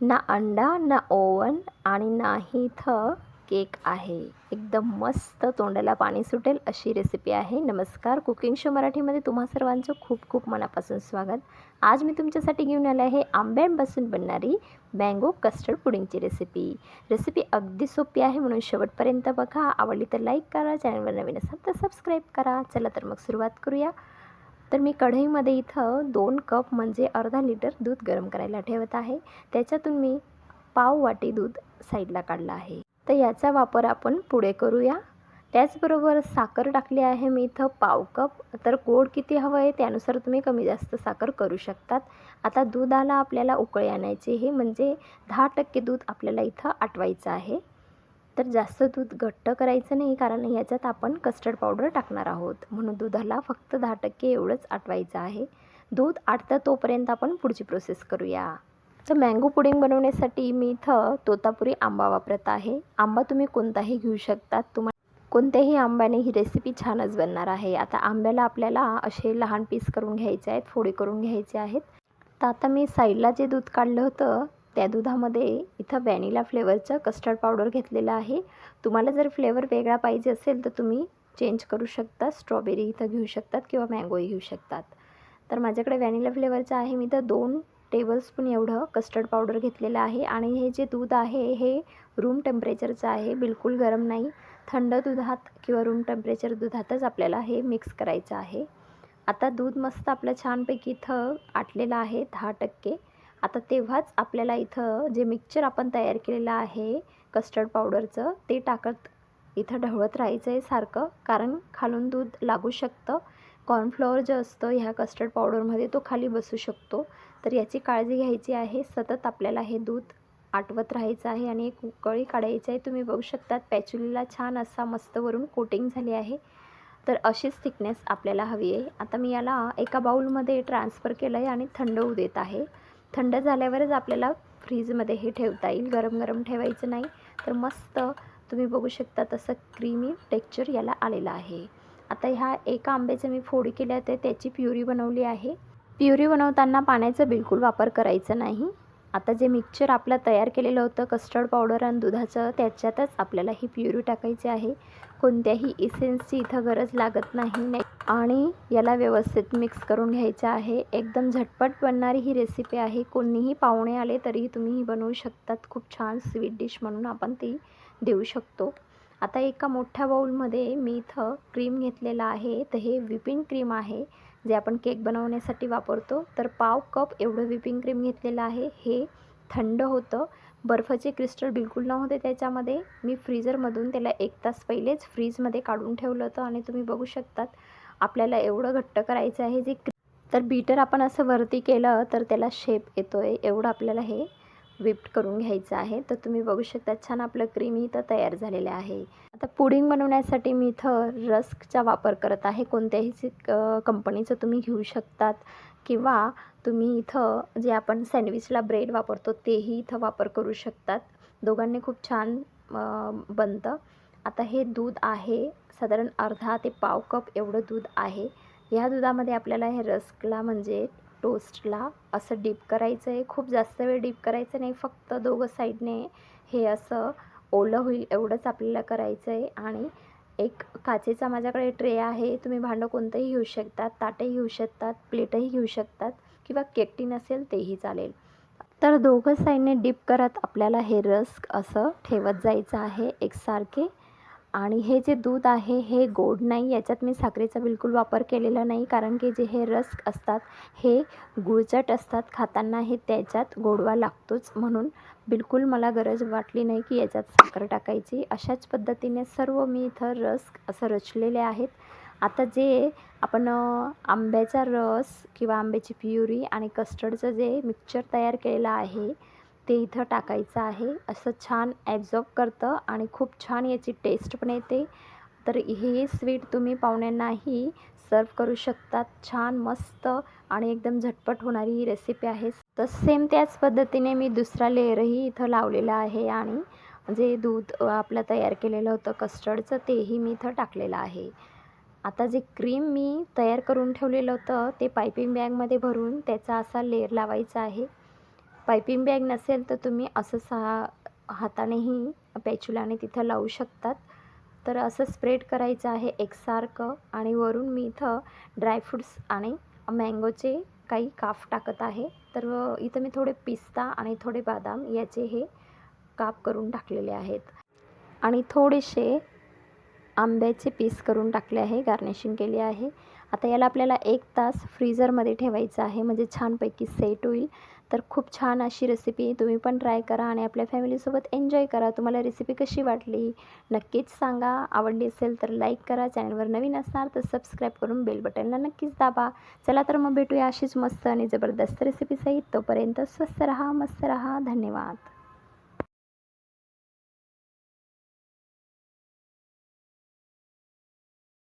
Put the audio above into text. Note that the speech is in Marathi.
ना अंडा ना ओवन आणि नाही इथं केक आहे. एकदम मस्त तोंडाला पाणी सुटेल अशी रेसिपी आहे. नमस्कार कुकिंग शो मराठीमध्ये तुम्हा सर्वांचं खूप खूप मनापासून स्वागत. आज मी तुमच्यासाठी घेऊन आले आहे आंब्यांपासून बनणारी मँगो कस्टर्ड पुडिंगची रेसिपी रेसिपी अगदी सोपी आहे म्हणून शेवटपर्यंत बघा. आवडली तर लाईक करा चॅनलवर नवीन असाल तर सबस्क्राईब करा. चला तर मग सुरुवात करूया. तर मी कढईमध्ये इथं दोन कप म्हणजे अर्धा लिटर दूध गरम करायला ठेवत आहे. त्याच्यातून मी पाव वाटी दूध साईडला काढलं आहे. तर याचा वापर आपण पुढे करूया. त्याचबरोबर साखर टाकली आहे मी इथं पाव कप. तर गोड किती हवं आहे त्यानुसार तुम्ही कमी जास्त साखर करू शकतात. आता दुधाला आपल्याला उकळी आणायची हे म्हणजे दहा टक्के दूध आपल्याला इथं आटवायचं आहे. तर जास्त दूध घट्ट करायचं नाही कारण याच्यात आपण कस्टर्ड पावडर टाकणार आहोत. म्हणून दुधाला फक्त दहा टक्के एवढंच आटवायचं आहे. दूध आटतं तोपर्यंत आपण पुढची प्रोसेस करूया. तर मँगो पुडिंग बनवण्यासाठी मी इथं तोतापुरी आंबा वापरत आहे. आंबा तुम्ही कोणताही घेऊ शकतात. तुम्हाला कोणत्याही आंब्याने ही रेसिपी छानच बनणार आहे. आता आंब्याला आपल्याला असे लहान पीस करून घ्यायचे आहेत फोडी करून घ्यायचे आहेत. तर आता मी साईडला जे दूध काढलं होतं त्या दुधामध्ये इथं व्हॅनिला फ्लेवरचं कस्टर्ड पावडर घेतलेलं आहे. तुम्हाला जर फ्लेवर वेगळा पाहिजे असेल तर तुम्ही चेंज करू शकता. स्ट्रॉबेरी इथं घेऊ शकतात किंवा मँगोही घेऊ शकतात. तर माझ्याकडे व्हॅनिला फ्लेवरचं आहे. मी तर दोन टेबलस्पून एवढं कस्टर्ड पावडर घेतलेलं आहे. आणि हे जे दूध आहे हे रूम टेम्परेचरचं आहे. बिलकुल गरम नाही. थंड दुधात किंवा रूम टेम्परेचर दुधातच आपल्याला हे मिक्स करायचं आहे. आता दूध मस्त आपलं छानपैकी इथं आटलेलं आहे दहा टक्के. आता तेव्हाच आपल्याला इथं जे मिक्सचर आपण तयार केलेलं आहे कस्टर्ड पावडरचं ते टाकत इथं ढवळत राहायचं आहे सारखं. कारण खालून दूध लागू शकतं. कॉर्नफ्लॉवर जे असतं ह्या कस्टर्ड पावडरमध्ये तो खाली बसू शकतो. तर याची काळजी घ्यायची आहे. सतत आपल्याला हे दूध आटवत राहायचं आहे आणि एक उकळी काढायची आहे. तुम्ही बघू शकतात पॅच्युलीला छान असा मस्त वरून कोटिंग झाली आहे. तर अशीच थिकनेस आपल्याला हवी आहे. आता मी याला एका बाऊलमध्ये ट्रान्सफर केलं आहे आणि थंड होऊ देत आहे. थंड झाल्यावरच आपल्याला फ्रीजमध्ये हे ठेवता येईल. गरम गरम ठेवायचं नाही. तर मस्त तुम्ही बघू शकता तसं क्रीमी टेक्चर याला आलेलं आहे. आता ह्या एका आंब्याचं मी फोडी केल्या होत्या. त्याची प्युरी बनवली आहे. प्युरी बनवताना पाण्याचा बिलकुल वापर करायचा नाही. आता जे मिक्सचर आपलं तयार केलेलं होतं कस्टर्ड पावडर आणि दुधाचं त्याच्यातच आपल्याला ही प्युरी टाकायची आहे. कोणत्याही इसेन्सची इथं गरज लागत नाही नाही. आणि याला व्यवस्थित मिक्स करून घ्यायचं आहे. एकदम झटपट बनणारी ही रेसिपी आहे. कोणीही पाहुणे आले तरीही तुम्ही ही बनवू शकतात. खूप छान स्वीट डिश म्हणून आपण ती देऊ शकतो. आता एका मोठ्या बाऊलमध्ये मी इथं क्रीम घेतलेला आहे. तर हे व्हिपिंग क्रीम आहे. जे आपण केक बनवण्यासाठी वापरतो. तर पाव कप एवढं व्हिपिंग क्रीम घेतलेलं आहे. हे थंड होतं. बर्फाचे क्रिस्टल बिलकुल नव्हते त्याच्यामध्ये. मी फ्रीजरमधून त्याला एक तास पहिलेच फ्रीजमध्ये काढून ठेवलं होतं आणि तुम्ही बघू शकतात. आपल्याला एवढं घट्ट करायचं आहे जे तर बीटर आपण असं वरती केलं तर त्याला शेप येतो आहे एवढं आपल्याला हे विप्ट करून घ्यायचं आहे. तर तुम्ही बघू शकता छान आपलं क्रीम इथं तयार झालेलं आहे. आता पुडिंग बनवण्यासाठी मी इथं रस्कचा वापर करत आहे. कोणत्याही कंपनीचं तुम्ही घेऊ शकतात. किंवा तुम्ही इथं जे आपण सँडविचला ब्रेड वापरतो तेही इथं वापर करू शकतात. दोघांनी खूप छान बनतं. आता हे दूध आहे साधारण अर्धा ते पाव कप एवढं दूध आहे. ह्या दुधामध्ये आपल्याला हे रस्कला म्हणजे टोस्टला असं डीप करायचं आहे खूप जास्त वेळ डीप करायचं नाही फक्त दोघं साईडने हे असं ओलं होईल एवढंच आपल्याला करायचं आहे आणि एक काचेचा माझ्याकडे ट्रे आहे तुम्ही भांडं कोणतंही घेऊ शकतात ताटही घेऊ शकतात प्लेटही घेऊ शकतात किंवा केकटी नसेल असेल तेही चालेल. तर दोघं साईडने डीप करत आपल्याला हे रस्क असं ठेवत जायचं आहे एकसारखे. आणि हे जे दूध आहे हे गोड नाही याच्यात मी साखरेचा बिलकुल वापर केलेला नाही कारण की जे हे रस्क असतात हे गुळचट असतात खाताना हे त्याच्यात गोडवा लागतोच. म्हणून बिलकुल मला गरज वाटली नाही की याच्यात साखर टाकायची. अशाच पद्धतीने सर्व मी इथं रस्क असं रचलेले आहेत. आता जे आपण आंब्याचा रस किंवा आंब्याची प्युरी आणि कस्टर्डचं जे मिक्सचर तयार केलेलं आहे ते इथं टाकायचं आहे. असं छान ॲब्झॉर्ब करतं आणि खूप छान याची टेस्ट पण येते. तर हे स्वीट तुम्ही पाहुण्यांनाही सर्व करू शकतात. छान मस्त आणि एकदम झटपट होणारी ही रेसिपी आहे. तर सेम त्याच पद्धतीने मी दुसरा लेअरही इथं लावलेला आहे आणि जे दूध आपलं तयार केलेलं होतं कस्टर्डचं तेही मी इथं टाकलेलं आहे. आता जे क्रीम मी तयार करून ठेवलेलं होतं ते पायपिंग बॅगमध्ये भरून त्याचा असा लेअर लावायचा आहे. पायपिंग बॅग नसेल तर तुम्ही असं सहा हातानेही पॅचुलाने तिथं लावू शकतात. तर असं स्प्रेड करायचं आहे एकसारखं आणि वरून मी इथं ड्रायफ्रूट्स आणि मँगोचे काही काफ टाकत आहे. तर इथं मी थोडे पिस्ता आणि थोडे बदाम याचे हे काप करून टाकलेले आहेत. आणि थोडेसे आंब्याचे पीस करून टाकले आहे गार्निशिंग केली आहे. आता याला आपल्याला एक तास फ्रीझरमध्ये ठेवायचं आहे. म्हणजे छानपैकी सेट होईल. तर खूप छान अशी रेसिपी तुम्ही पण ट्राय करा आणि आपल्या फॅमिलीसोबत एन्जॉय करा. तुम्हाला रेसिपी कशी वाटली नक्कीच सांगा. आवडली असेल तर लाईक करा. चॅनलवर नवीन असणार तर सबस्क्राईब करून बेल बटनला नक्कीच दाबा. चला तर मग भेटूया अशीच मस्त आणि जबरदस्त रेसिपीसहित तोपर्यंत स्वस्त रहा मस्त रहा. धन्यवाद.